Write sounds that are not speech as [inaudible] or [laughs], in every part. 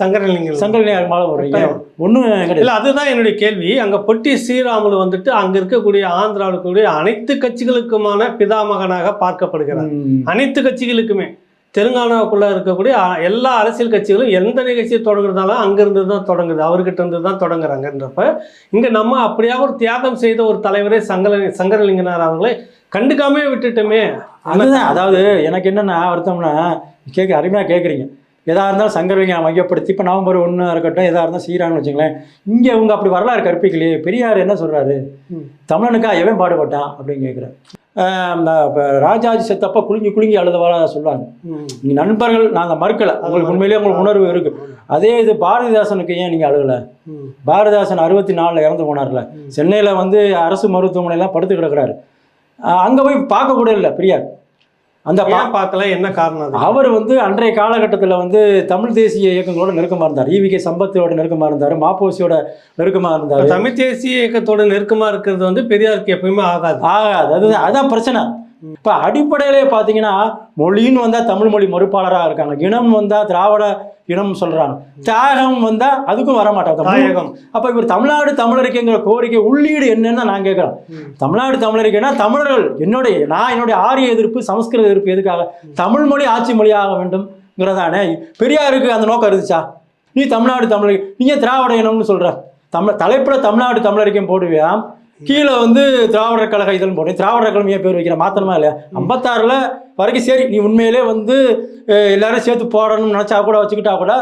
சங்கரலிங்கம். சங்கரலிங்கம் மாலை போடுறீங்க ஒன்றும் கிடையாது. இல்ல அதுதான் என்னுடைய கேள்வி. அங்க பொட்டி ஸ்ரீராமுலு வந்துட்டு அங்க இருக்கக்கூடிய ஆந்திராவில் இருக்கக்கூடிய அனைத்து கட்சிகளுக்குமான பிதாமகனாக பார்க்கப்படுகிறார். அனைத்து கட்சிகளுக்குமே. தெலுங்கானாவுக்குள்ள இருக்கக்கூடிய எல்லா அரசியல் கட்சிகளும் எந்த நிகழ்ச்சியை தொடங்குறதாலும் அங்கிருந்து தான் தொடங்குது. அவர்கிட்ட இருந்து தான் தொடங்குறாங்கன்றப்ப இங்க நம்ம அப்படியாக ஒரு தியாகம் செய்த ஒரு தலைவரே சங்கர சங்கரலிங்கனார் அவர்களை கண்டுக்காமே விட்டுட்டோமே. அதுதான். அதாவது எனக்கு என்னென்னா வருத்தம்னா கேட்க அருமையாக கேட்குறீங்க எதா இருந்தாலும் சங்கரலிங்கம் மையப்படுத்தி இப்போ நவம்பர் ஒன்று இருக்கட்டும் எதா இருந்தாலும் சீரான்னு வச்சுங்களேன் இங்கே இவங்க அப்படி வரலாறு கற்பிக்கலையே பெரியார் என்ன சொல்கிறாரு. தமிழனுக்கா எவன் பாடுபட்டான்? அப்படின்னு கேட்குறாரு இப்போ ராஜாஜி செத்தப்ப குலுங்கி குலுங்கி அழுதவரா சொல்லுவாங்க ம். நீங்க நண்பர்கள் நாங்கள் மறுக்கலை. உங்களுக்கு உண்மையிலேயே உங்களுக்கு உணர்வு இருக்கு. அதே இது பாரதிதாசனுக்கு ஏன் நீங்கள் அழுகலை. பாரதிதாசன் அறுபத்தி நாலில் இறந்து போனார்ல. சென்னையில் வந்து அரசு மருத்துவமனையெல்லாம் படுத்து கிடக்குறாரு. அங்கே போய் பார்க்க கூட இல்லை பெரியார். அந்த பா- ஏன் பார்க்கல? என்ன காரணம் அது? அவர் வந்து அன்றைய காலகட்டத்தில் வந்து தமிழ் தேசிய இயக்கங்களோட நெருக்கமாக இருந்தார். ஈவிகே சம்பத்தோட நெருக்கமாக இருந்தார். மாப்போசியோட நெருக்கமாக இருந்தார். தமிழ் தேசிய இயக்கத்தோட நெருக்கமா இருக்கிறது வந்து பெரியாருக்கு எப்பயுமே ஆகாது. ஆகாது. அதுதான் அதான் பிரச்சனை. இப்போ அடிப்படையிலே பார்த்தீங்கன்னா மொழின்னு வந்தால் தமிழ் மொழி மறுப்பாளராக இருக்காங்க. இனம் வந்தால் திராவிட இனம் சொல்கிறாங்க தியாகம் வந்தால் அதுக்கும் வர மாட்டாங்க தாயகம். அப்போ இவர் தமிழ்நாடு தமிழருக்குங்கிற கோரிக்கை உள்ளீடு என்னன்னு நான் கேட்குறேன். தமிழ்நாடு தமிழருக்குன்னா தமிழர்கள் என்னுடைய நான் என்னுடைய ஆரிய எதிர்ப்பு சமஸ்கிருத எதிர்ப்பு எதுக்காக? தமிழ் மொழி ஆட்சி மொழியாக வேண்டும்ங்கிறதானே? பெரியாருக்கு அந்த நோக்கம் இருந்துச்சா? நீ தமிழ்நாடு தமிழர் நீ ஏன் திராவிட இனம்னு சொல்ற? தமிழ் தலைப்பில் தமிழ்நாடு தமிழருக்கும் போடுவியா? கீழே வந்து திராவிடர் கழக இதழ் போடுறேன் திராவிடர் கழகம் ஏன் பேர் வைக்கிற மாத்தணுமா இல்லையா? ஐம்பத்தாறில் வரைக்கும் சரி நீ உண்மையிலே வந்து எல்லாரும் சேர்த்து போடணும்னு நினச்சா கூட வச்சுக்கிட்டா கூட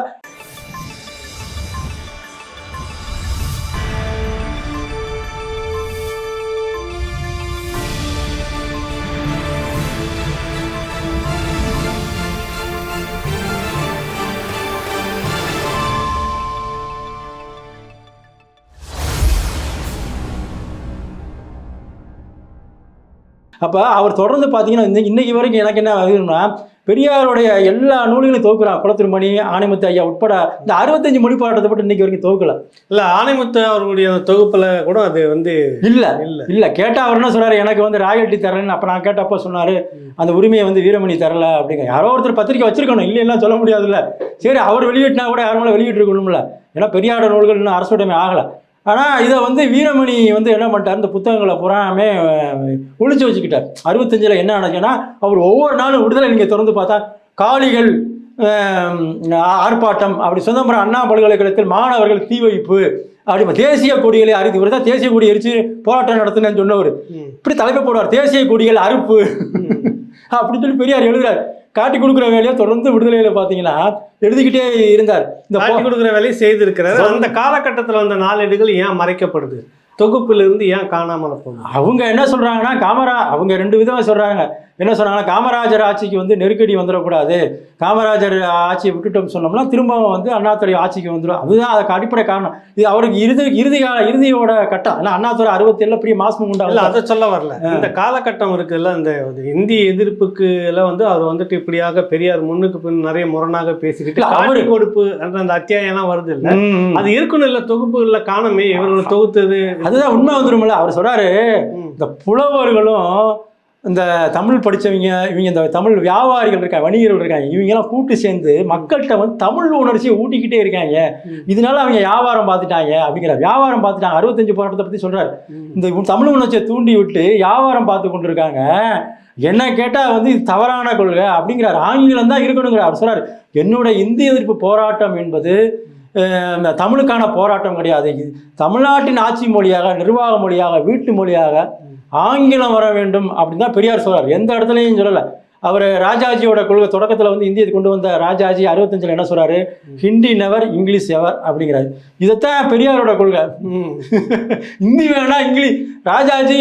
அப்போ அவர் தொடர்ந்து பார்த்தீங்கன்னா இன்னைக்கு வரைக்கும் எனக்கு என்ன ஆகுதுன்னா பெரியாருடைய எல்லா நூல்களையும் தொகுக்கிறான் குளத்திருமணி ஆணைமுத்து ஐயா உட்பட இந்த அறுபத்தஞ்சு மொழி பாட்டத்தை மட்டும் இன்னைக்கு வரைக்கும் தொகுக்கல இல்ல ஆணைமுத்து அவர்களுடைய தொகுப்புல கூட அது வந்து இல்ல இல்ல. இல்ல கேட்டா அவர் என்ன சொல்றாரு? எனக்கு வந்து ராயல்ட்டி தரலன்னு அப்ப நான் கேட்டப்ப சொன்னாரு அந்த உரிமையை வந்து வீரமணி தரல அப்படிங்க. யாரோ ஒருத்தர் பத்திரிக்கை வச்சிருக்கணும் இல்லைன்னா சொல்ல முடியாதுல்ல. சரி அவர் வெளியிட்டினா கூட யாரும் வெளியிட்டு இருக்கணும்ல ஏன்னா பெரியாரோட நூல்கள் இன்னும் அரசுடைமை ஆகல. ஆனா இதை வந்து வீரமணி வந்து என்ன பண்ணிட்டார்? இந்த புத்தகங்களை புறாமே ஒளிச்சு வச்சுக்கிட்டார். அறுபத்தஞ்சுல என்ன நடக்குன்னா அவர் ஒவ்வொரு நாளும் விடுதலை நீங்க திறந்து பார்த்தா காளிகள் ஆர்ப்பாட்டம் அப்படி சுதந்திரம் அண்ணா பல்கலைக்கழகத்தில் மாணவர்கள் தீ வைப்பு அப்படி தேசிய கொடிகளை அறிந்து இவர் தான் தேசிய கொடி எரிச்சு போராட்டம் நடத்தினேன்னு சொன்னவர். இப்படி தலைப்பு போடுவார். தேசிய கொடிகள் அறுப்பு. அப்படின்னு சொல்லி பெரியார் எழுதுறார். காட்டி கொடுக்குற வேலையை தொடர்ந்து விடுதலையில பார்த்தீங்கன்னா எழுதிக்கிட்டே இருந்தார். இந்த காட்டி கொடுக்குற வேலையை செய்திருக்கிறாரு. அந்த காலகட்டத்துல வந்த நாளேடுகள் ஏன் மறைக்கப்படுது? தொகுப்புல இருந்து ஏன் காணாமல போகுது? அவங்க என்ன சொல்றாங்கன்னா காமரா அவங்க ரெண்டு விதமா சொல்றாங்க. என்ன சொல்றாங்கன்னா காமராஜர் ஆட்சிக்கு வந்து நெருக்கடி வந்துடக்கூடாது. காமராஜர் ஆட்சியை விட்டுட்டோம் சொன்னோம்னா திரும்பவும் வந்து அண்ணாதுரை ஆட்சிக்கு வந்துடும். அதுதான் அதுக்கு அடிப்படை காரணம். இது அவருக்கு இறுதி இறுதி கால இறுதியோட கட்டம். ஏன்னா அண்ணாதுரை அறுபத்தி ஏழுல பெரிய மாசம் இல்ல உண்டாகும் அதை சொல்ல வரல. இந்த காலகட்டம் இருக்குல்ல இந்த இந்திய எதிர்ப்புக்கு எல்லாம் வந்து அவர் வந்துட்டு இப்படியாக பெரியார் முன்னுக்கு பின் நிறைய முரணாக பேசிக்கிட்டு இல்ல, அவரு- கொடுப்பு அந்த அத்தியாயம் எல்லாம் வருது இல்ல. அது இருக்கணும் இல்ல தொகுப்புகள்ல காணமே. இவர்களை தொகுத்தது. அதுதான் உண்மை வந்துருமில்ல அவர் சொல்றாரு. இந்த புலவர்களும் இந்த தமிழ் படிச்சவங்க இவங்க இந்த தமிழ் வியாபாரிகள் இருக்காங்க வணிகர்கள் இருக்காங்க இவங்கெல்லாம் கூட்டு சேர்ந்து மக்கள்கிட்ட வந்து தமிழ் உணர்ச்சியை ஊட்டிக்கிட்டே இருக்காங்க. இதனால அவங்க வியாபாரம் பார்த்துட்டாங்க அப்படிங்கிற வியாபாரம் பார்த்துட்டாங்க. அறுபத்தஞ்சு போராட்டத்தை பத்தி சொல்றாரு. இந்த தமிழ் உணர்ச்சியை தூண்டி விட்டு வியாபாரம் பார்த்து கொண்டு இருக்காங்க என்ன கேட்டா வந்து இது தவறான கொள்கை அப்படிங்கிறார். ஆங்கிலம் தான் இருக்கணுங்கிறார் அவர் சொல்றாரு. என்னோட இந்திய எதிர்ப்பு போராட்டம் என்பது தமிழுக்கான போராட்டம் கிடையாது. தமிழ்நாட்டின் ஆட்சி மொழியாக நிர்வாக மொழியாக வீட்டு மொழியாக ஆங்கிலம் வர வேண்டும் அப்படின்னு தான் பெரியார் சொல்றார். எந்த இடத்துலையும் சொல்லலை. அவர் ராஜாஜியோட கொள்கை தொடக்கத்தில் வந்து இந்தியத்தை கொண்டு வந்த ராஜாஜி அறுபத்தஞ்சில் என்ன சொல்றாரு? ஹிந்தி நெவர் இங்கிலீஷ் எவர் அப்படிங்கிறாரு. இதைத்தான் பெரியாரோட கொள்கை. ஹிந்தி வேணா இங்கிலீஷ் ராஜாஜி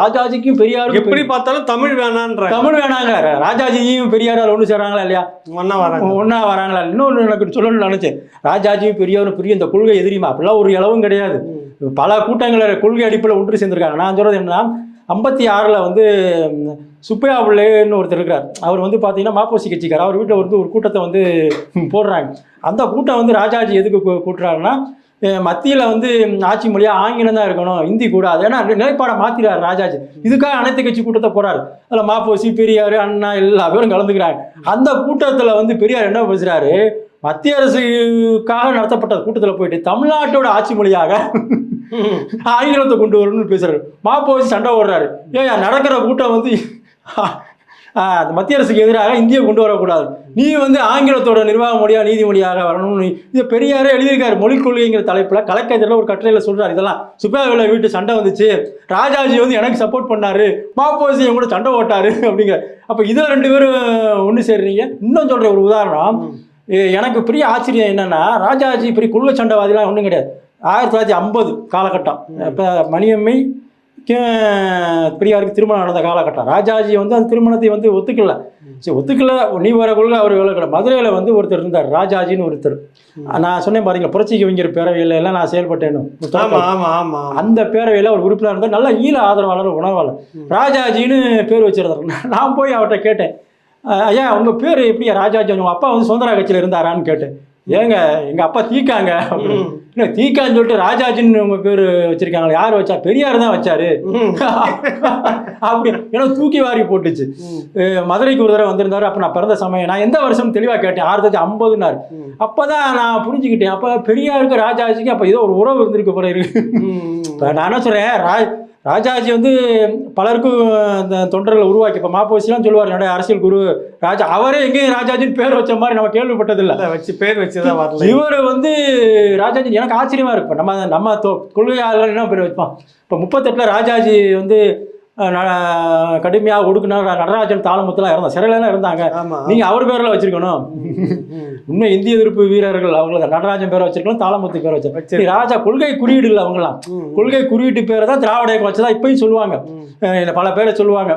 ராஜாஜிக்கும் பெரியாருக்கும் எப்படி பார்த்தாலும் தமிழ் வேணான்ற தமிழ் வேணாங்க ராஜாஜியும் பெரியாரும் ஒன்று சேர்றாங்களா இல்லையா? ஒன்னா வராங்க. ஒன்றா வராங்களா இன்னொன்று எனக்கு சொல்லணும்னு நினைச்சேன். ராஜாஜியும் பெரியாரும் பெரிய இந்த கொள்கை எதிரிமா அப்படிலாம் ஒரு இளவும் கிடையாது. பல கூட்டங்களை கொள்கை அடிப்பில் ஒன்று சேர்ந்திருக்காங்க. நான் சொல்றது என்னன்னா ஐம்பத்தி ஆறில் வந்து சுப்பையா பிள்ளைன்னு ஒருத்தர் இருக்கிறார். அவர் வந்து பார்த்தீங்கன்னா மாப்போசி கட்சிக்கார் அவர் வீட்டில் வந்து ஒரு கூட்டத்தை வந்து போடுறாங்க. அந்த கூட்டம் வந்து ராஜாஜி எதுக்கு கூட்டுறாருன்னா மத்தியில் வந்து ஆட்சி மொழியாக ஆங்கிலம் தான் இருக்கணும் ஹிந்தி கூடாது ஏன்னா நிலைப்பாடை மாத்திராரு ராஜாஜி. இதுக்காக அனைத்து கட்சி கூட்டத்தை போறாரு அதில் மாப்போசி பெரியார் அண்ணா எல்லா பேரும் கலந்துக்கிறாங்க. அந்த கூட்டத்தில் வந்து பெரியார் என்ன பேசுறாரு? மத்திய அரசுக்காக நடத்தப்பட்ட கூட்டத்தில் போயிட்டு தமிழ்நாட்டோட ஆட்சி மொழியாக ஆங்கிலத்தை கொண்டு வரணும்னு பேசுறாரு. மாப்போசி சண்டை ஓடுறாரு ஏன் நடக்கிற கூட்டம் வந்து மத்திய அரசுக்கு எதிராக இந்தியை கொண்டு வரக்கூடாது. நீ வந்து ஆங்கிலத்தோட நிர்வாக மொழியாக நீதி மொழியாக வரணும்னு இது பெரியாரே எழுதியிருக்காரு மொழிக் கொள்கைங்கிற தலைப்பில் கலைக்கதிரில் ஒரு கட்டுரையில் சொல்கிறார் இதெல்லாம் சுப்பாவில் வீட்டு சண்டை வந்துச்சு. ராஜாஜி வந்து எனக்கு சப்போர்ட் பண்ணாரு. மாப்போசி என் கூட சண்டை ஓட்டாரு அப்படிங்கிற. அப்போ இதில் ரெண்டு பேரும் ஒன்று சேர்றீங்க. இன்னும் சொல்கிற ஒரு உதாரணம். எனக்கு பெரிய ஆச்சரியம் என்னன்னா ராஜாஜி பெரிய குழுவ சண்டைவாதிலாம் ஒன்றும் கிடையாது. ஆயிரத்தி தொள்ளாயிரத்தி ஐம்பது காலகட்டம். இப்போ மணியம்மை பெரியாருக்கு திருமணம் நடந்த காலகட்டம். ராஜாஜி வந்து அந்த திருமணத்தை வந்து ஒத்துக்கல. சரி ஒத்துக்கல நீ வர கொள்கை அவர் விளக்கல மதுரையில் வந்து ஒருத்தர் இருந்தார் ராஜாஜின்னு ஒருத்தர். நான் சொன்னேன் பாருங்க புரட்சி கவிஞர் பேரவையில் எல்லாம் நான் செயல்பட்டேன்னு. அந்த பேரவையில் ஒரு உறுப்பினர் இருந்தார். நல்ல ஈழ ஆதரவாளர் உணர்வாளர். ராஜாஜின்னு பேர் வச்சிருந்தார். நான் போய் அவர்கிட்ட கேட்டேன் "அஹ், ஐயா உங்க பேர் எப்படியா ராஜாஜி உங்க அப்பா வந்து சுதந்திர கட்சியில் இருந்தாரான்னு கேட்டேன். ஏங்க எங்க அப்பா தீக்காங்க. இல்ல தீக்கான்னு சொல்லிட்டு ராஜாஜின்னு உங்க பேர் வச்சிருக்காங்களே? யார் வச்சா? பெரியார் தான் வச்சாரு. அப்படி ஏன்னா தூக்கி வாரி போட்டுச்சு. மதுரைக்கு ஒரு தடவை வந்திருந்தாரு. அப்ப நான் பிறந்த சமயம் நான் எந்த வருஷம் தெளிவா கேட்டேன். ஆயிரத்தி தொள்ளாயிரத்தி ஐம்பதுனாரு. ம். அப்பதான் நான் புரிஞ்சுக்கிட்டேன். அப்ப பெரியாருக்கு ராஜாஜிக்கு அப்ப ஏதோ ஒரு உறவு இருந்திருக்கு போல இருக்கு. நான் என்ன சொல்கிறேன் ராஜ் ராஜாஜி வந்து பலருக்கும் அந்த தொண்டர்களை உருவாக்கி இப்போ மாப்போசிலாம் சொல்லுவார் என்னோட அரசியல் குரு ராஜா அவரே எங்கேயும் ராஜாஜின்னு பேர் வச்ச மாதிரி நம்ம கேள்விப்பட்டதில்லை. வச்சு பேர் வச்சுதான் வரல. இவர் வந்து ராஜாஜி எனக்கு ஆச்சரியமா இருக்கு. இப்ப நம்ம நம்ம கொள்கையாளர்கள் என்ன பேர் வைப்பான் இப்போ முப்பத்தெட்டில் ராஜாஜி வந்து அஹ், ந- கடுமையா ஒடுக்குனார் நடராஜன் தாளமுத்துலாம் இருந்தாங்க சிறையில இருந்தாங்க ஆமா நீங்க அவர் பேர்ல வச்சிருக்கணும் ம். [laughs] உண்மை இந்திய எதிர்ப்பு வீரர்கள் அவங்கள நடராஜன் பேரை வச்சிருக்கணும் தாளமுத்து பேரை வச்சிருக்கணும். ராஜா கொள்கை குறியீடு இல்லை அவங்களாம். கொள்கை குறியீட்டு பேரை தான் திராவிட இயக்கம் வச்சதா இப்பயும் சொல்லுவாங்க பல பேரை சொல்லுவாங்க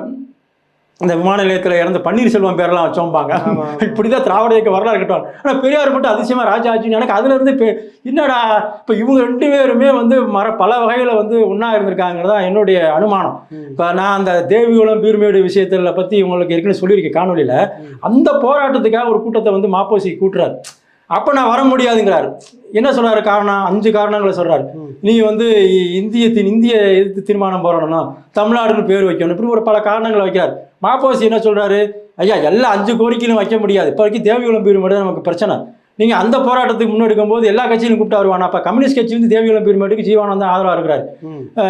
இந்த விமான நிலையத்தில் இறந்த பன்னீர்செல்வம் பேரெல்லாம் வச்சோம்பாங்க. இப்படிதான் திராவிட இயக்க வரலாறு இருக்கட்டும். ஆனால் பெரியார் மட்டும் அதிசயமா ராஜாஜி எனக்கு அதுல இருந்து இப்போ என்னடா இப்போ இவங்க ரெண்டு பேருமே வந்து மர பல வகையில வந்து ஒன்றா இருந்திருக்காங்கிறது தான் என்னுடைய அனுமானம். இப்போ நான் அந்த தேவிகுளம் பீர்மேடு விஷயத்தில் பற்றி உங்களுக்கு ஏற்கனவே சொல்லியிருக்கேன் காணொலியில். அந்த போராட்டத்துக்காக ஒரு கூட்டத்தை வந்து மாப்போசி கூட்டுறாரு. அப்போ நான் வர முடியாதுங்கிறாரு. என்ன சொல்றாரு காரணம்? அஞ்சு காரணங்களை சொல்றாரு. ம். நீ வந்து இ- இந்தியத்தின் இந்திய எதிர்த்து தீர்மானம் போடணும் தமிழ்நாடுன்னு பேர் வைக்கணும். இப்படி ஒரு பல காரணங்களை வைக்கிறார். மாப்போசி என்ன சொல்றாரு? ஐயா எல்லா அஞ்சு கோரிக்கையிலும் வைக்க முடியாது. இப்போ வரைக்கும் தேவிகுளம் பீர்மேடு நமக்கு பிரச்சனை. நீங்க அந்த போராட்டத்துக்கு முன்னெடுக்கும் போது எல்லா கட்சியிலும் கூப்பிட்டு வருவானா? அப்ப கம்யூனிஸ்ட் கட்சி வந்து தேவிகுளம் பீர்மேட்டுக்கு ஜீவானந்தா ஆதரவா இருக்கிறாரு.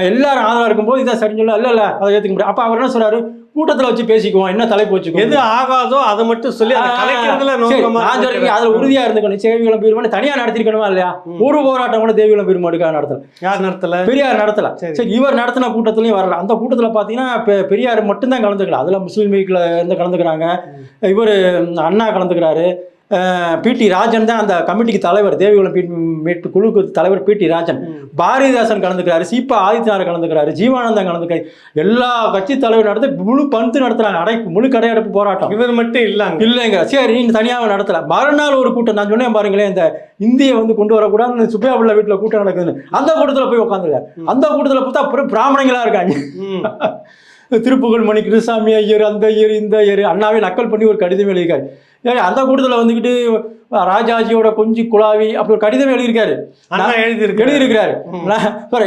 எல்லாரும் ஆதரவா இருக்கும்போது இதான் சொல்ல இல்ல இல்ல அதை ஏத்துக்க முடியாது. அப்ப அவர் என்ன சொல்றாரு? கூட்டத்துல வச்சு பேசிக்குவோம். என்ன தலைப்பு வச்சுக்குவோம்? எது ஆகாதோ அதை மட்டும் சொல்லி நான் சொல்றேன். அதுல உறுதியா இருந்துக்கணும். சேவிகுளம் பெருமாள் தனியா நடத்திருக்கணுமா இல்லையா. ஒரு போராட்டம் கூட தேவிகுளம் பெருமாளுக்காக நடத்தல. யார் நடத்தல? பெரியார் நடத்தல. சரி. இவர் நடத்தின கூட்டத்திலயும் வரல. அந்த கூட்டத்துல பாத்தீங்கன்னா பெரியார் மட்டும்தான் கலந்துக்கல. அதுல முஸ்லீம் லீக்ல இருந்து கலந்துக்கிறாங்க. இவர் அண்ணா கலந்துக்கிறாரு. பிடி ராஜன் தான் அந்த கமிட்டிக்கு தலைவர் தேவிகுளம் மீட் மீட்பு குழுக்கு தலைவர் பிடி ராஜன். பாரதிதாசன் கலந்துக்கிறாரு சீப்பா ஆதித்யநாத் கலந்துக்கிறாரு ஜீவானந்தம் கலந்துக்கிறாரு. எல்லா கட்சி தலைவர் நடத்தி முழு பந்து நடத்துறாங்க. அடைப்பு முழு கடையடைப்பு போராட்டம். இவர் மட்டும் இல்லாங்க. இல்லைங்க. சரி நீங்க தனியாக நடத்தல. மறுநாள் ஒரு கூட்டம் நான் சொன்னேன் பாருங்களேன் இந்த இந்தியை வந்து கொண்டு வரக்கூடாதுன்னு சுப்பையா பிள்ளை வீட்டில் கூட்டம் நடக்குதுன்னு. அந்த கூட்டத்தில் போய் உட்காந்துருக்காரு அந்த கூட்டத்தில் பார்த்தா பிராமணங்களா இருக்காங்க. திருப்புகழ் மணி கிருசாமி ஐயர் அந்த ஐயர் இந்த ஐயர் அண்ணாவே நக்கல் பண்ணி ஒரு கடிதம் எழுதியிருக்காரு. ஏன் அந்த கூட்டத்தில் வந்துக்கிட்டு ராஜாஜியோட கொஞ்சி குழாவி அப்படி ஒரு கடிதம் எழுதியிருக்காரு. அண்ணா எழுதியிருக்கு எழுதியிருக்கிறாரு.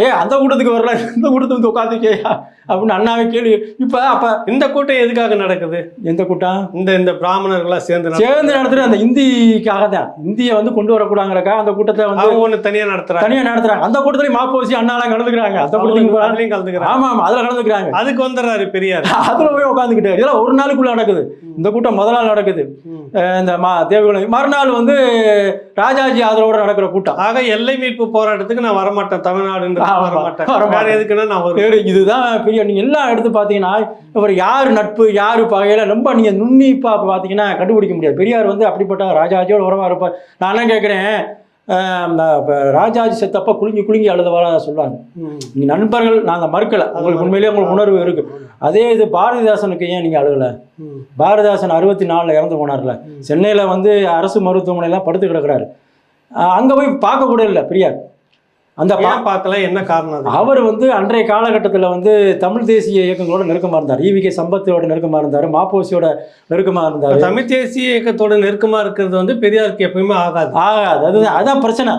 ஏய் அந்த கூட்டத்துக்கு வரல. இந்த கூட்டத்துக்கு வந்து உட்காந்துக்கேயா அப்படின்னு அண்ணாவே கேள்வி. இப்போ அப்போ இந்த கூட்டம் எதுக்காக நடக்குது? எந்த கூட்டம்? இந்த இந்த பிராமணர்களா சேர்ந்து சேர்ந்து நடத்துற அந்த இந்திக்காக தான். இந்தியை வந்து கொண்டு வரக்கூடாங்கிறக்கா அந்த கூட்டத்தை வந்து அவங்க ஒண்ணு தனியா நடத்துறாங்க. தனியா நடத்துறாங்க. அந்த கூட்டத்திலயும் மாப்போசி அண்ணாலாம் கலந்துக்கிறாங்க. அந்த. அதுலயும் கலந்துக்கிறாங்க. ஆமா ஆமா அதுல கலந்துக்கிறாங்க. அதுக்கு வந்துடுறாரு பெரியார். [laughs] அதுல போய் உட்காந்துக்கிட்டாரு இதெல்லாம் ஒரு நாளுக்குள்ள நடக்குது. இந்த கூட்டம் முதல் நாள் நடக்குது. இந்த மா தேவகுலம் மறுநாள் வந்து ராஜாஜி ஆதரவோட நடக்கிற கூட்டம். ஆக எல்லை மீட்பு போராட்டத்துக்கு நான் வரமாட்டேன். தமிழ்நாடுன்றது ஆமா, வரமாட்டேன். வேற எதுக்குன்னா நான் இதுதான் பெரிய நீங்க எல்லாம் எடுத்து பார்த்தீங்கன்னா இவர் யார் நட்பு யார் பகையில ரொம்ப நீங்க நுண்ணிப்பா பார்த்தீங்கன்னா கண்டுபிடிக்க முடியாது. பெரியார் வந்து அப்படிப்பட்ட ராஜாஜியோட உறவா இருப்பார். நான் என்ன கேட்குறேன் ராஜாஜி செத்தப்ப குலுங்கி குலுங்கி அழுதவரா சொல்லுவாங்க ம். நீங்க நண்பர்கள் நாங்க மறுக்கல. உங்களுக்கு உண்மையிலேயே உங்களுக்கு உணர்வு இருக்கு. அதே இது பாரதிதாசனுக்கு ஏன் நீங்க அழுகல. பாரதிதாசன் அறுபத்தி நாலுல இறந்து போனார்ல. சென்னையில வந்து அரசு மருத்துவமனையெல்லாம் படுத்து கிடக்குறாரு. அங்க போய் பார்க்க கூட இல்லை பெரியார். அந்த பா- ஏன் பார்க்கல? என்ன காரணம் அது? அவர் வந்து அன்றைய காலகட்டத்தில் வந்து தமிழ் தேசிய இயக்கங்களோட நெருக்கமாக இருந்தார். ஈவிகே சம்பத்தோட நெருக்கமாக இருந்தார். மாப்போசியோட நெருக்கமாக இருந்தார். தமிழ் தேசிய இயக்கத்தோட நெருக்கமா இருக்கிறது வந்து பெரியாருக்கு எப்பயுமே ஆகாது. ஆகாது. அதுதான் அதான் பிரச்சனை.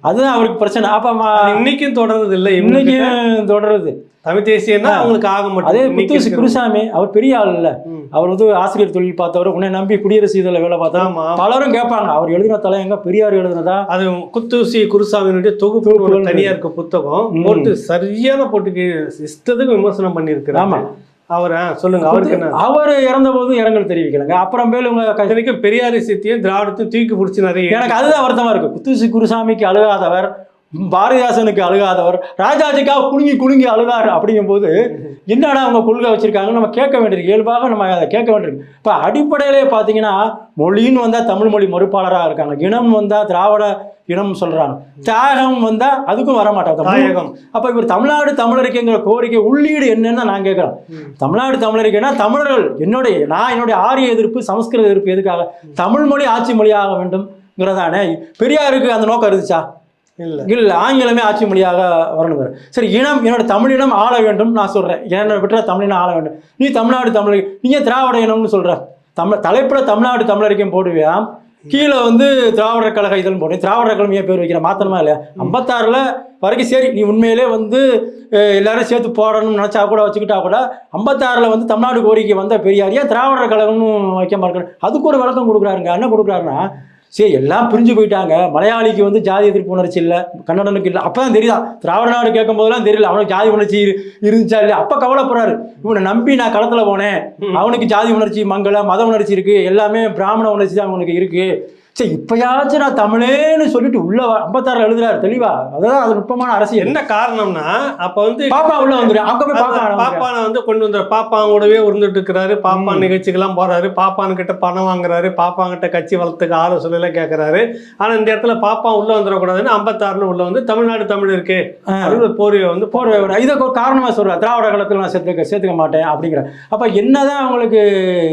அதுதான் அவருக்கு பிரச்சனை. அப்ப அது இன்னைக்கும் தொடருது இல்லை இன்னைக்கு இன்னைக்கும் தொடருது தமிழ் தேசியம்னா அவங்களுக்கு ஆக அதே இன்னைக்கு புத்தூசி இருக்கிற- குருசாமி அவர் பெரிய ஆள் இல்ல. அவர் வந்து ஆசிரியர் தொழில் பார்த்தவர் உன்னை நம்பி குடியரசு இதில் வேலை பார்த்தா பலரும் கேட்பாங்க அவர் எழுதின தலை எங்க பெரியார் எழுதுனதா? அது குத்தூசி குருசாமியினுடைய தொகுப்பு தனியா இருக்க புத்தகம். போட்டு சரியான போட்டுக்கு இஷ்டத்துக்கு விமர்சனம் பண்ணியிருக்கிறார். ஆமா. அவர் சொல்லுங்க அவருக்கு என்ன? அவர் இறந்த போது இரங்கல் தெரிவிக்கலங்க. அப்புறம் மேலும் உங்க க- இத்தனைக்கும் பெரியாரி சித்தியும் திராவிடத்தையும் தூக்கி பிடிச்சி நிறைய எனக்கு அதுதான் வருத்தமா இருக்கு. குத்துசி குருசாமிக்கு அழுகாதவர் பாரதிதாசனுக்கு அழுகாதவர் ராஜாஜிக்காக குலுங்கி குலுங்கி அழுகாரு அப்படிங்கும்போது என்னடா அவங்க கொள்கை வச்சிருக்காங்க நம்ம கேட்க வேண்டியிருக்கு. இயல்பாக நம்ம அதை கேட்க வேண்டியிருக்கு. இப்போ அடிப்படையிலே பார்த்தீங்கன்னா மொழின்னு வந்தால் தமிழ் மொழி மறுப்பாளராக இருக்காங்க. இனம் வந்தால் திராவிட இனம் சொல்றாங்க. தியாகம் வந்தால் அதுக்கும் வர மாட்டாங்க தாயகம். அப்போ இவர் தமிழ்நாடு தமிழருக்குங்கிற கோரிக்கை உள்ளீடு என்னன்னு நான் கேட்குறேன். தமிழ்நாடு தமிழருக்குன்னா தமிழர்கள் என்னுடைய நான் என்னுடைய ஆரிய எதிர்ப்பு சமஸ்கிருத எதிர்ப்பு எதுக்காக? தமிழ் மொழி ஆட்சி மொழியாக வேண்டும்ங்கிறதானே. பெரியாருக்கு அந்த நோக்கம் இருந்துச்சா? இல்ல. இல்லை ஆங்கிலமே ஆட்சி மொழியாக வரணும் சரி இனம் என்னோட தமிழினம் ஆள வேண்டும் நான் சொல்கிறேன் என்னை விட்டுற தமிழினம் ஆள வேண்டும். நீ தமிழ்நாடு தமிழர் நீ ஏன் திராவிட இனம்னு சொல்கிற தமிழ் தலைப்புல தமிழ்நாடு தமிழரைக்கும் போடுவியா? கீழே வந்து திராவிடர் கழக இதழ் போடுறேன் திராவிடர் கழகம் ஏன் பேர் வைக்கிற? மாத்தணுமா இல்லையா? ஐம்பத்தாறில் வரைக்கும் சரி நீ உண்மையிலே வந்து எல்லாரும் சேர்த்து போடணும்னு நினச்சா கூட வச்சுக்கிட்டா கூட ஐம்பத்தாறில் வந்து தமிழ்நாடு கோரிக்கை வந்த பெரியார் ஏன் திராவிடர் கழகம்னு வைக்க மாட்டேன் அதுக்கு ஒரு விளக்கம் கொடுக்குறாருங்க. என்ன கொடுக்குறாருன்னா சரி எல்லாம் பிரிஞ்சு போயிட்டாங்க. மலையாளிக்கு வந்து ஜாதி எதிர்ப்பு உணர்ச்சி இல்லை கன்னடனுக்கு இல்லை. அப்போ தான் தெரியுதா? திராவிட நாடு கேட்கும் போதெல்லாம் தெரியல. அவனுக்கு ஜாதி உணர்ச்சி இருந்துச்சா இல்லையா? அப்போ கவலைப்படுறாரு. இவனை நம்பி நான் களத்தில் போனேன். அவனுக்கு ஜாதி உணர்ச்சி மங்கள மத உணர்ச்சி இருக்கு. எல்லாமே பிராமண உணர்ச்சி தான் அவனுக்கு இருக்கு. சரி இப்பயாச்சும் நான் தமிழேன்னு சொல்லிட்டு உள்ள ஐம்பத்தாறுல எழுதுறாரு தெளிவா? அதான் அது நுட்பமான அரசியல். என்ன காரணம்னா அப்ப வந்து பாப்பா உள்ள வந்துரு அங்க போய் பாப்பா பாப்பானை வந்து கொண்டு வந்த பாப்பான் கூடவே இருந்துட்டு இருக்கிறாரு பாப்பான் ம். நிகழ்ச்சிக்கெல்லாம் போறாரு. பாப்பான் கிட்ட பணம் வாங்குறாரு. பாப்பான் கிட்ட கட்சி வளர்த்துக்கு ஆலோசனை எல்லாம் கேட்கறாரு ஆனா இந்த இடத்துல பாப்பான் உள்ள வந்துடக்கூடாதுன்னு ஐம்பத்தாறுல உள்ள வந்து தமிழ்நாடு தமிழ் இருக்கு. போர்வை வந்து போர் இதை ஒரு காரணமாக சொல்கிறேன் திராவிட காலத்தில் நான் சேர்த்துக்க சேர்த்துக்க மாட்டேன் அப்படிங்கிற. அப்போ என்னதான் அவங்களுக்கு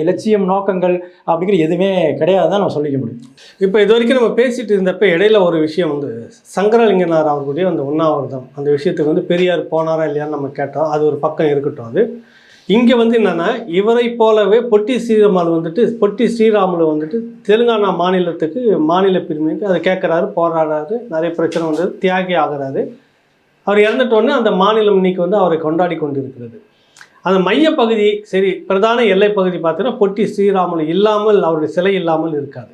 லட்சியம் நோக்கங்கள் அப்படிங்கிற எதுவுமே கிடையாது தான் நம்ம சொல்லிக்க முடியும். இப்போ இது வரைக்கும் நம்ம பேசிட்டு இருந்தப்ப இடையில ஒரு விஷயம் வந்து சங்கரலிங்கனார் அவர்களுடைய அந்த உண்ணாவிரதம் அந்த விஷயத்துக்கு வந்து பெரியார் போனாரா இல்லையான்னு நம்ம கேட்டோம். அது ஒரு பக்கம் இருக்கட்டும் அது. இங்கே வந்து என்னென்னா இவரை போலவே பொட்டி ஸ்ரீராமல் வந்துட்டு பொட்டி ஸ்ரீராமுலு வந்துட்டு தெலுங்கானா மாநிலத்துக்கு மாநில பிரிவினைக்கு அதை கேட்குறாரு போராடுறாரு நிறைய பிரச்சனை வந்தது தியாகி ஆகிறாரு. அவர் இறந்துட்டோன்னே அந்த மாநிலம் இன்னைக்கு வந்து அவரை கொண்டாடி கொண்டு இருக்கிறது அந்த மையப்பகுதி சரி பிரதான எல்லை பகுதி பார்த்தீங்கன்னா பொட்டி ஸ்ரீராமுலு இல்லாமல் அவருடைய சிலை இல்லாமல் இருக்காது.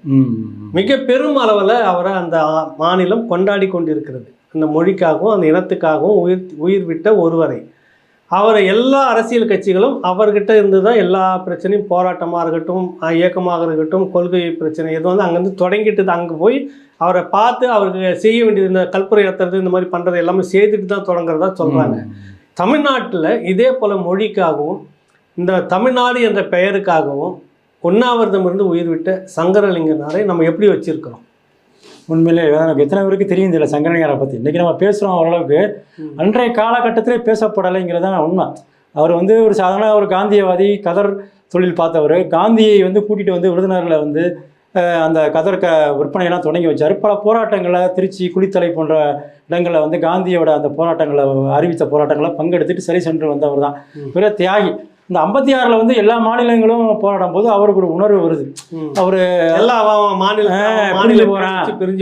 மிக பெரும் அளவில் அவரை அந்த மாநிலம் கொண்டாடி கொண்டிருக்கிறது. அந்த மொழிக்காகவும் அந்த இனத்துக்காகவும் உயிர் உயிர் விட்ட ஒருவரை. அவரை எல்லா அரசியல் கட்சிகளும் அவர்கிட்ட இருந்து தான் எல்லா பிரச்சனையும் போராட்டமாக இருக்கட்டும் இயக்கமாக இருக்கட்டும் கொள்கை பிரச்சனை எது வந்து அங்கேருந்து தொடங்கிட்டு அங்கே போய் அவரை பார்த்து அவருக்கு செய்ய வேண்டியது இந்த கல்புரை ஏற்றுறது இந்த மாதிரி பண்ணுறது எல்லாமே செய்துட்டு தான் தொடங்குறதா சொல்கிறாங்க தமிழ்நாட்டில் இதே போல் மொழிக்காகவும் இந்த தமிழ்நாடு என்ற பெயருக்காகவும் உண்ணாவிரதம் இருந்து உயிர் விட்ட சங்கரலிங்கனாரை நம்ம எப்படி வச்சிருக்கிறோம்? உண்மையிலே எனக்கு எத்தனை பேருக்கு தெரியும் தெரியல சங்கரனியாரை பற்றி இன்றைக்கி நம்ம பேசுகிறோம் ஓரளவுக்கு. அன்றைய காலகட்டத்திலே பேசப்படலைங்கிறது தான் உண்மை. அவர் வந்து ஒரு சாதாரண ஒரு காந்தியவாதி கதர் தொழில் பார்த்தவர். காந்தியை வந்து கூட்டிகிட்டு வந்து விருதுநகரில் வந்து அந்த கதர் க விற்பனையெல்லாம் தொடங்கி வச்சார் பல போராட்டங்களை திருச்சி குளித்தலை போன்ற இடங்களில் வந்து காந்தியோட அந்த போராட்டங்களை அறிவித்த போராட்டங்களை பங்கெடுத்துட்டு சரி சென்று வந்தவர் தான். பெரிய தியாகி இந்த ஐம்பத்தி ஆறில் வந்து எல்லா மாநிலங்களும் போராடும் போது அவருக்கு ஒரு உணர்வு வருது அவர் எல்லா மாநில ஆ, அவன் பிரிஞ்சு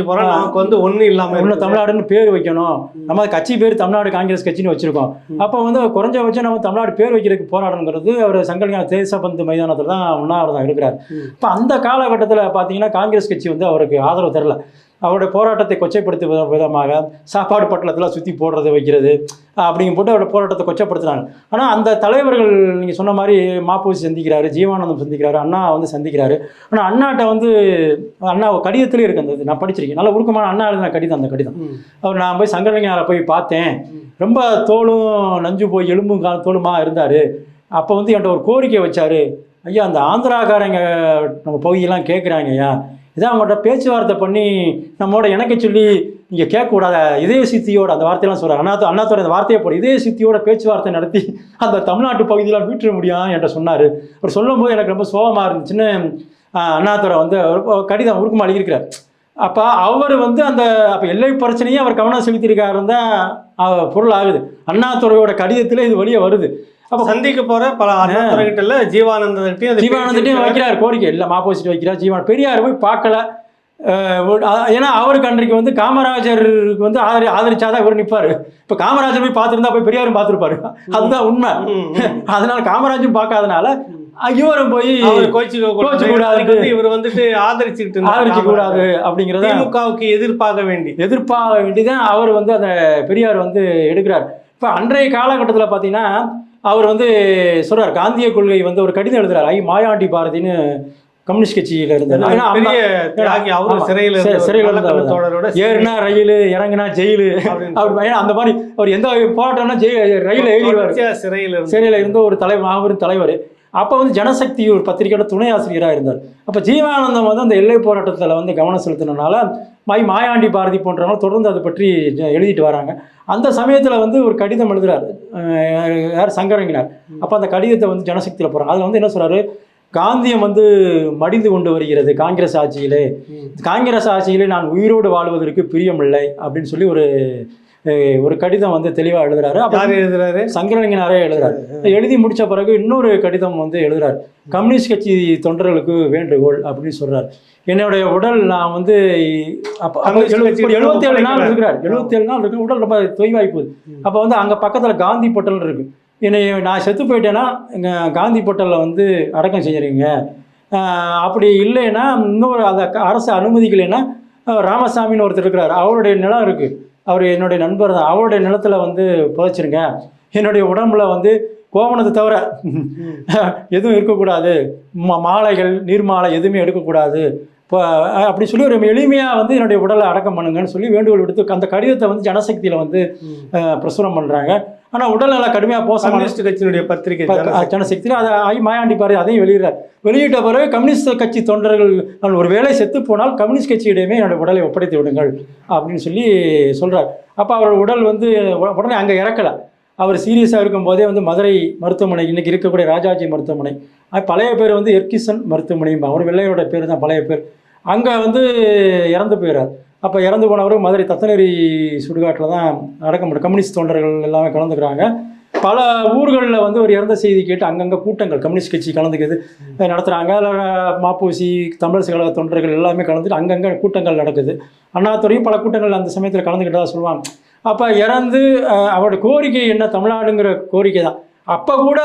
ஆ. நமக்கு வந்து ஒண்ணு இல்லாம உள்ள இருக்குது. தமிழ்நாடுன்னு பேர் வைக்கணும். நம்ம கட்சி பேர் தமிழ்நாடு காங்கிரஸ் கட்சின்னு வச்சிருக்கோம். அப்போ வந்து குறைஞ்சபட்சம் நம்ம தமிழ்நாடு பேர் வைக்கிறதுக்கு போராடணுங்கிறது அவர் சங்கலிங்க தேசபந்து மைதானத்தில் தான் உண்ணாவிரதம் இருக்கிறார். இப்போ அந்த காலகட்டத்தில் பார்த்தீங்கன்னா காங்கிரஸ் கட்சி வந்து அவருக்கு ஆதரவு தரல அவருடைய போராட்டத்தை கொச்சைப்படுத்தும் வித- விதமாக சாப்பாடு பட்டலத்தில் சுற்றி போடுறது வைக்கிறது அப்படிங்க போட்டு அவரோட போராட்டத்தை கொச்சப்படுத்துனாங்க ஆனால் அந்த தலைவர்கள் நீங்கள் சொன்ன மாதிரி மாப்பூசி சந்திக்கிறாரு ஜீவானந்தம் சந்திக்கிறாரு அண்ணா வந்து சந்திக்கிறாரு. ஆனால் அண்ணாட்ட வந்து அண்ணா கடிதத்திலே இருக்கு அந்த. நான் படிச்சிருக்கேன். நல்ல உருக்கமான அண்ணா எழுதின கடிதம் அந்த கடிதம். அவர் நான் போய் சங்கரலிங்கரை போய் பார்த்தேன். ரொம்ப தோலும் நஞ்சு போய் எலும்பும் கா- தோலுமா இருந்தார். அப்போ வந்து என்கிட்ட ஒரு கோரிக்கை வச்சாரு. ஐயா அந்த ஆந்திராக்காரங்க நம்ம பகுதியெல்லாம் கேட்குறாங்க ஐயா. இதான் அவங்கள்ட்ட பேச்சுவார்த்தை பண்ணி நம்மளோட இணைக்க சொல்லி இங்கே கேட்கக்கூடாத இதய சித்தியோட அந்த வார்த்தையெல்லாம் சொல்கிறாங்க அண்ணா அண்ணாத்தோட அந்த வார்த்தையை போட. இதய சித்தியோட பேச்சுவார்த்தை நடத்தி அந்த தமிழ்நாட்டு பகுதியெல்லாம் மீட்டுற முடியும் என்கிட்ட சொன்னார். அவர் சொல்லும்போது எனக்கு ரொம்ப சோகமாக இருந்துச்சுன்னு அண்ணாத்துறை அண்ணாதுரை வந்து கடிதம் உருக்குமா எழுதியிருக்கிறார். அப்போ அவர் வந்து அந்த அப்போ எல்லை பிரச்சனையே அவர் கவனம் செலுத்தியிருக்காருன்னு தான் பொருள் ஆகுது அண்ணாத்துறையோட கடிதத்தில் இது வெளியே வருது. அப்போ சந்திக்க போற பல ஜீவானந்தர்கிட்டயும் அது ஜீவானந்திட்டையும் வைக்கிறார் கோரிக்கை. இல்லை மாப்போசிட் வைக்கிறார் ஜீவான் பெரியார் போய் பார்க்கல. ஏன்னா அவருக்கு அன்றைக்கு வந்து காமராஜருக்கு வந்து ஆதரி ஆதரிச்சாதான் இவர் நிற்பாரு இப்போ காமராஜர் போய் பார்த்துருந்தா போய் பெரியாரும் பார்த்துருப்பாரு. அதுதான் உண்மை. அதனால காமராஜரும் பார்க்காதனால இவரும் போய் கோச்சிக்க கூடாது. இவர் வந்துட்டு ஆதரிச்சுக்கிட்டு ஆதரிக்க கூடாது அப்படிங்கிறத திமுகவுக்கு எதிர்ப்பாக வேண்டி. எதிர்ப்பாக வேண்டிதான் அவர் வந்து அந்த பெரியார் வந்து எடுக்கிறார். இப்போ அன்றைய காலகட்டத்தில் பார்த்தீங்கன்னா அவர் வந்து சொல்றார் காந்திய கொள்கை வந்து ஒரு கடிதம் எழுதுறார். ஐ மாயாண்டி பாரதின்னு கம்யூனிஸ்ட் கட்சியில இருந்தார். சிறையில. சிறையில ஏறுனா ரயில் இறங்குனா ஜெயிலு. ஏன்னா அந்த மாதிரி அவர் எந்த போராட்டம்னா ஜெயில் ரயில் எழுதிடுவார் சிறையில சிறையில் இருந்த ஒரு தலைவர் மாபெரும் தலைவர். அப்போ வந்து ஜனசக்தி ஒரு பத்திரிகையோட துணை ஆசிரியராக இருந்தார். அப்போ ஜீவானந்தம் வந்து அந்த எல்லை போராட்டத்தில் வந்து கவனம் செலுத்தினனால மை மாயாண்டி பாரதி போன்றவங்க தொடர்ந்து அதை பற்றி எழுதிட்டு வராங்க. அந்த சமயத்தில் வந்து ஒரு கடிதம் எழுதுறாரு. அஹ் யார்? சங்கரங்கினார். அப்போ அந்த கடிதத்தை வந்து ஜனசக்தியில் போகிறாங்க அதில் வந்து என்ன சொல்றாரு? காந்தியம் வந்து மடிந்து கொண்டு வருகிறது காங்கிரஸ் ஆட்சியிலே. காங்கிரஸ் ஆட்சியிலே நான் உயிரோடு வாழ்வதற்கு பிரியமில்லை அப்படின்னு சொல்லி ஒரு ஒரு கடிதம் வந்து தெளிவாக எழுதுறாரு. அப்போ யார் எழுதுறாரு? சங்கரலிங்கனாரே எழுதுறாரு. எழுதி முடிச்ச பிறகு இன்னொரு கடிதம் வந்து எழுதுறாரு. கம்யூனிஸ்ட் கட்சி தொண்டர்களுக்கு வேண்டுகோள் அப்படின்னு சொல்றாரு. என்னுடைய உடல் நான் வந்து எழுபத்தி ஏழு நாள். இருக்கிறார். எழுபத்தி ஏழு நாள் இருக்கு. உடல் ரொம்ப தொய்வாய் போகுது. அப்போ வந்து அங்க பக்கத்துல காந்தி பொட்டல் இருக்கு. என்னை நான் செத்து போயிட்டேன்னா காந்தி பொட்டல்ல வந்து அடக்கம் செய்யறீங்க ஆஹ் அப்படி இல்லைன்னா இன்னொரு அந்த க- அரசு அனுமதிக்கலைன்னா ராமசாமின்னு ஒருத்தர் இருக்கிறார். அவருடைய நிலம் இருக்கு. அவர் என்னுடைய நண்பர் தான். அவருடைய நிலத்துல வந்து புதைச்சிருங்க. என்னுடைய உடம்புல வந்து கோவணத்தை தவிர எதுவும் இருக்கக்கூடாது. ம- மாலைகள் நீர்மாலை எதுவுமே எடுக்கக்கூடாது. இப்போ அப்படி சொல்லி ஒரு எளிமையாக வந்து என்னுடைய உடலை அடக்கம் பண்ணுங்கன்னு சொல்லி வேண்டுகோள் விடுத்து அந்த கடிதத்தை வந்து ஜனசக்தியில் வந்து பிரசுரம் பண்ணுறாங்க ஆனால் உடல்நல கடுமையாக போசமான கம்யூனிஸ்ட் கட்சியினுடைய பத்திரிகை ஜனசக்தி. ஜனசக்தியில் அதை ஐ மாயாண்டி பாரு அதையும் வெளியிடுறார். வெளியிட்ட பிறகு கம்யூனிஸ்ட் கட்சி தொண்டர்கள் நான் ஒரு வேளை செத்து போனால் கம்யூனிஸ்ட் கட்சியிடமே என்னோட உடலை ஒப்படைத்து விடுங்கள் அப்படின்னு சொல்லி சொல்றார். அப்போ அவர் உடல் வந்து உடனே அங்கே இறக்கலை. அவர் சீரியஸாக இருக்கும்போதே வந்து மதுரை மருத்துவமனை இன்னைக்கு இருக்கக்கூடிய ராஜாஜி மருத்துவமனை பழைய பேர் வந்து எர்கிசன் மருத்துவமனை அவர் வெள்ளையோட பேர் தான் பழைய பேர். அங்கே வந்து இறந்து போயிறார். அப்போ இறந்து போனவர் மதுரை தத்தநேரி சுடுகாட்டில் தான் அடக்கம் பண்ண கம்யூனிஸ்ட் தொண்டர்கள் எல்லாமே கலந்துக்கிறாங்க. பல ஊர்களில் வந்து ஒரு இறந்த செய்தி கேட்டு அங்கங்கே கூட்டங்கள் கம்யூனிஸ்ட் கட்சி கலந்துக்குது நடத்துகிறாங்க அதில் மாப்பூசி தமிழரசு கழக தொண்டர்கள் எல்லாமே கலந்துட்டு அங்கங்கே கூட்டங்கள் நடக்குது. அண்ணாத்துறையும் பல கூட்டங்கள் அந்த சமயத்தில் கலந்துக்கிட்டதாக சொல்லுவாங்க. அப்போ இறந்து அவரோட கோரிக்கை என்ன? தமிழ்நாடுங்கிற கோரிக்கை தான். அப்போ கூட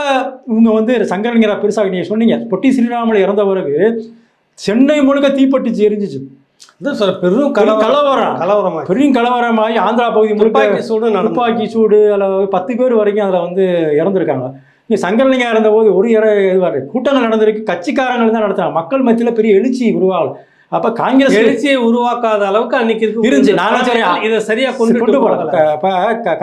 இவங்க வந்து சங்கரங்கிற பெருசாக நீங்கள் சொன்னீங்க. பொட்டி ஸ்ரீராமலை இறந்த பிறகு சென்னை முழுக்க தீப்பட்டுச்சு எரிஞ்சிச்சு. பெரும் கலவரம். கலவரம். கலவரமா பெரிய கலவரமாகி ஆந்திரா பகுதி துப்பாக்கி சூடு துப்பாக்கி சூடு அதில் பத்து பேர் வரைக்கும் அதில் வந்து இறந்துருக்காங்க. இங்கே சங்கரலிங்கம் இருந்தபோது ஒரு இற இதுவாரு கூட்டங்கள் நடந்திருக்கு. கட்சிக்காரங்கள் தான் நடத்துறாங்க. மக்கள் மத்தியில் பெரிய எழுச்சி உருவாகல. அப்போ காங்கிரஸ் எழுச்சியை உருவாக்காத அளவுக்கு அன்னைக்கு இருந்துச்சு. நானும் சரி, இதை சரியா கொண்டு கொண்டு போகல. அப்போ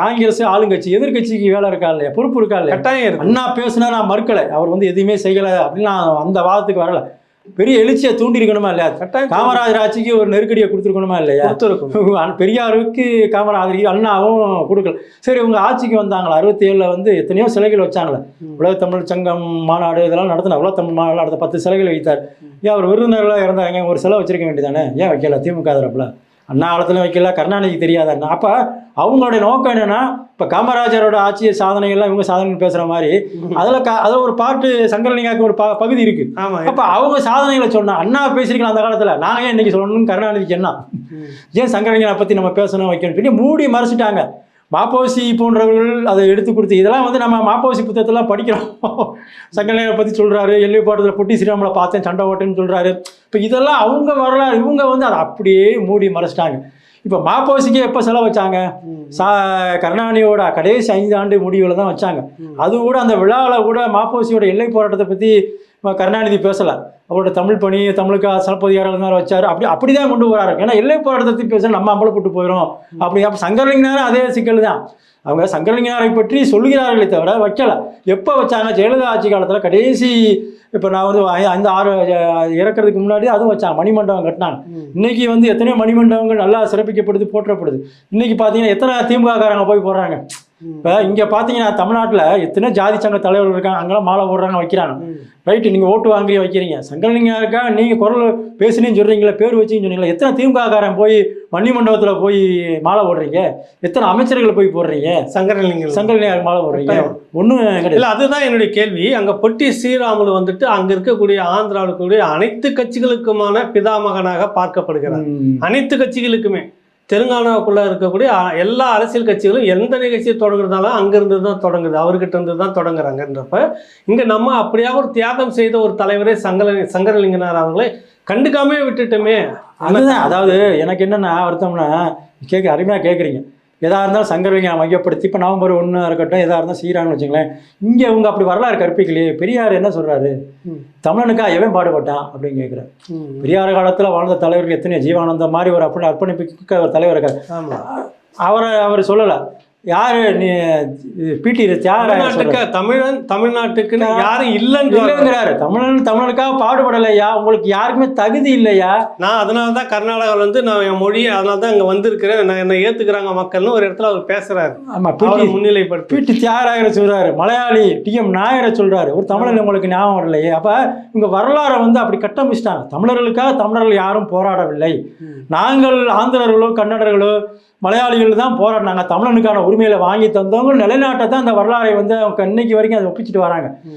காங்கிரஸ் ஆளுங்கட்சி எதிர்க்கட்சிக்கு வேலை இருக்கா இல்லையா? பொறுப்பு இருக்கா இல்லையா? கட்டாயம் அண்ணா பேசுனா நான் மறுக்கலை. அவர் வந்து எதுவுமே செய்யலை அப்படின்னு நான் அந்த வாதத்துக்கு வரல. பெரிய எழுச்சியை தூண்டி இருக்கணுமா இல்லையா காமராஜர் ஆட்சிக்கு ஒரு நெருக்கடியை கொடுத்துருக்கணுமா இல்லையா? கொடுத்துருக்கும் பெரியாருக்கு காமராஜர் அண்ணாவும் கொடுக்கல. சரி இவங்க ஆட்சிக்கு வந்தாங்களா? அறுபத்தி ஏழில் வந்து எத்தனையோ சிலைகள் வச்சாங்களே. உலக தமிழ் சங்கம் மாநாடு இதெல்லாம் நடத்தின உலக தமிழ் மாநாடு நடத்த பத்து சிலைகள் வைத்தார். ஏன் அவர் விருந்தினர்களாக இறந்தாங்க ஒரு சிலை வச்சிருக்க வேண்டியதானே? ஏன் வைக்கல? திமுக தரப்புல? அண்ணா காலத்துல வைக்கல கருணாநிதி தெரியாத? அப்போ அவங்களுடைய நோக்கம் என்னன்னா இப்போ காமராஜரோட ஆட்சி சாதனைகள்லாம் இவங்க சாதனை பேசுகிற மாதிரி அதில் க அதில் ஒரு பாட்டு சங்கரலிங்காக்கு ஒரு ப பகுதி இருக்கு. ஆமா அப்போ அவங்க சாதனைகளை சொன்னா அண்ணா பேசியிருக்கலாம் அந்த காலத்தில் நாங்கள் ஏன் இன்னைக்கு சொல்லணும்னு கருணாநிதிக்கு என்ன? ம். ஏன் சங்கரலிங்கனை பற்றி நம்ம பேசணும் வைக்கணும் சொல்லி மூடி மறைச்சிட்டாங்க. மாப்போசி போன்றவர்கள் அதை எடுத்து கொடுத்து இதெல்லாம் வந்து நம்ம மாப்போசி புத்தகத்தெல்லாம் படிக்கிறோம். சங்கரலிங்கனை பற்றி சொல்கிறாரு எல்லை போட்டத்தில் பொட்டி ஸ்ரீராமலை பார்த்தேன் சண்டை ஓட்டுன்னு சொல்கிறாரு இப்போ இதெல்லாம் அவங்க வரலாறு இவங்க வந்து அதை அப்படியே மூடி மறைச்சிட்டாங்க. இப்போ மாப்போசிக்கு எப்போ செலவு வச்சாங்க. சா கருணாநிதியோட கடைசி ஐந்து ஆண்டு முடிவில் தான் வச்சாங்க. அது கூட அந்த விழாவில் கூட மாப்போசியோட எல்லை போராட்டத்தை பற்றி கருணாநிதி பேசலை. அவரோட தமிழ் பணி தமிழுக்கு சிலப்பதிகாரம் வச்சார். அப்படி அப்படி தான் கொண்டு வராரு. ஏன்னா எல்லை போராட்டத்தை பற்றி பேச நம்ம அம்பலப்பட்டு போயிடும் அப்படி அப்போ சங்கரலிங்கனாரும் அதே சிக்கல் தான் அவங்க சங்கரலிங்கனாரை பற்றி சொல்கிறார்களே தவிர வைக்கலை. எப்போ வச்சாங்க? ஜெயலலிதா ஆட்சி காலத்தில் கடைசி இப்போ நான் வந்து அந்த ஆறு இறக்கிறதுக்கு இறக்கறதுக்கு முன்னாடி அதுவும் வச்சாங்க. மணிமண்டபம் கட்டினாங்க. இன்னைக்கு வந்து எத்தனையோ மணிமண்டபங்கள் நல்லா சிறப்பிக்கப்படுது போற்றப்படுது. இன்னைக்கு பார்த்தீங்கன்னா எத்தனை திமுக காரங்க போய் போடுறாங்க? இப்போ இங்கே பார்த்தீங்கன்னா தமிழ்நாட்டில் எத்தனை ஜாதி சங்க தலைவர்கள் இருக்காங்க அங்கெல்லாம் மாலை போடுறாங்க வைக்கிறாங்க. ரைட்டு நீங்கள் ஓட்டு வாங்கி வைக்கிறீங்க. சங்கரலிங்கம் இருக்கா நீங்கள் குரல் பேசுனேன்னு சொல்கிறீங்களா பேர் வச்சுன்னு சொன்னீங்களா எத்தனை திமுககாரன் போய் மணி மண்டபத்தில் போய் மாலை போடுறீங்க? எத்தனை அமைச்சர்கள் போய் போடுறீங்க? சங்கரலிங்கம் சங்கரலிங்கம் மாலை போடுறீங்க. ஒன்றும் கிடையாது. இல்ல அதுதான் என்னுடைய கேள்வி. அங்க பொட்டி ஸ்ரீராமுலு வந்துட்டு அங்க இருக்கக்கூடிய ஆந்திராவில் இருக்கக்கூடிய அனைத்து கட்சிகளுக்குமான பிதாமகனாக பார்க்கப்படுகிறார். அனைத்து கட்சிகளுக்குமே. தெலுங்கானாவுக்குள்ளே இருக்கக்கூடிய எல்லா அரசியல் கட்சிகளும் எந்த நிகழ்ச்சியை தொடங்குறதாலும் அங்கேருந்து தான் தொடங்குது. அவர்கிட்ட இருந்து தான் தொடங்குறாங்கன்றப்ப இங்கே நம்ம அப்படியாக ஒரு தியாகம் செய்த ஒரு தலைவரே சங்கர சங்கரலிங்கனார் அவங்களே கண்டுக்காமே விட்டுட்டோமே. அதுதான். அதாவது எனக்கு என்னென்ன வருத்தம்னா கேட்க அருமையாக கேட்குறீங்க எதா இருந்தாலும் சங்கரலிங்கம் மையப்படுத்தி இப்போ நவம்பர் ஒன்று இருக்கட்டும் எதா இருந்தாலும் செய்கிறாங்கன்னு வச்சுங்களேன் இங்கே இவங்க அப்படி வரலாறு கற்பிக்கலையே பெரியார் என்ன சொல்கிறாரு. தமிழனுக்கா எவன் பாடுபட்டான் அப்படின்னு கேட்குறாரு பெரியார் காலத்தில் வாழ்ந்த தலைவர்கள் எத்தனையோ? ஜீவானந்தம் மாதிரி ஒரு அப்படி அர்ப்பணிப்புக்க ஒரு தலைவர் இருக்கார். அவரை அவர் சொல்லலை. யார் நீ பிடி தமிழ்நாட்டுக்கு தமிழன் தமிழ்நாட்டுக்குன்னு யாரும் இல்லைங்கிறாரு. தமிழன் தமிழனுக்காக பாடுபடலையா? உங்களுக்கு யாருக்குமே தகுதி இல்லையா? நான் அதனால தான் கர்நாடகாவில் வந்து நான் என் மொழி அதனால தான் இங்கே வந்திருக்கிறேன். நான் என்னை ஏற்றுக்கிறாங்க மக்கள்னு ஒரு இடத்துல அவர் பேசுறாரு. ஆமாம் பிடி முன்னிலைப்படுத்தி. பிடி தியாகராயரை சொல்றாரு மலையாளி டிஎம் நாயரை சொல்றாரு. ஒரு தமிழன் உங்களுக்கு ஞாபகம் வரலையே? அப்ப இவங்க வரலாறை வந்து அப்படி கட்டமிச்சிட்டாங்க. தமிழர்களுக்காக தமிழர்கள் யாரும் போராடவில்லை. நாங்கள் ஆந்திரர்களோ கன்னடர்களோ மலையாளிகள் தான் போராடினாங்க. தமிழனுக்கான உரிமையில வாங்கி தந்தவங்க நிலைநாட்டை தான் அந்த வரலாறை வந்து அவங்க இன்னைக்கு வரைக்கும் அதை ஒப்பிச்சுட்டு வராங்க.